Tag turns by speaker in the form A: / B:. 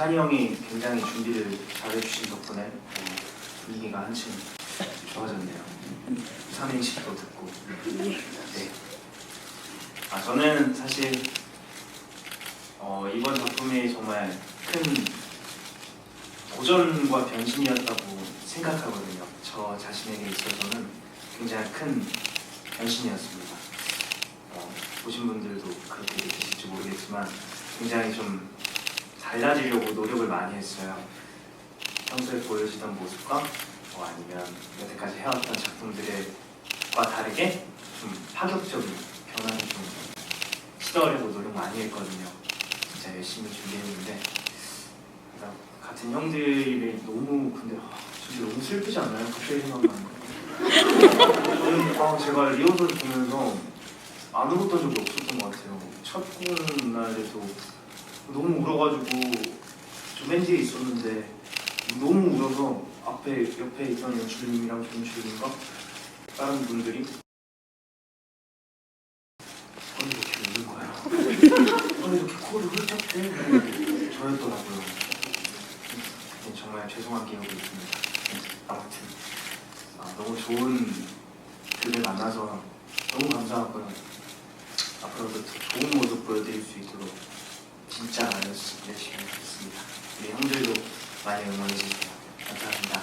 A: 찬이 형이 굉장히 준비를 잘해주신 덕분에 어, 분위기가 한층 좋아졌네요. 삼행시도 듣고. 네. 아 저는 사실 어, 이번 작품이 정말 큰 도전과 변신이었다고 생각하거든요. 저 자신에게 있어서는 굉장히 큰 변신이었습니다. 어, 보신 분들도 그렇게 느끼실지 모르겠지만 굉장히 좀 달라지려고 노력을 많이 했어요. 평소에 보여지던 모습과 뭐 아니면 여태까지 해왔던 작품들과 다르게 좀 파격적인 변화를 좀 시도하려고 노력 많이 했거든요. 진짜 열심히 준비했는데 그러니까 같은 형들이 너무 근데 아, 진짜 너무 슬프지 않나요? 갑자기 생각나는 거. 저는 아, 제가 리허설 보면서 안 울었던 적이 없었던 것 같아요. 첫 공연 날에도 너무 울어가지고 저맨 뒤에 있었는데 너무 울어서 앞에 옆에 있던 연출님이랑 조연출님과 다른 분들이 아니 이렇게 우는 거야. 아니 이렇게 코를 훌쩍 대 저였더라고요. 네, 정말 죄송한 기억이 있습니다. 네, 아무튼 아, 너무 좋은 그를 만나서 너무 감사하고요. 앞으로도 더 좋은 모습 보여드릴 수 있도록 진짜 열심히 열심히 하겠습니다. 우리 형들도 많이 응원해 주세요. 감사합니다.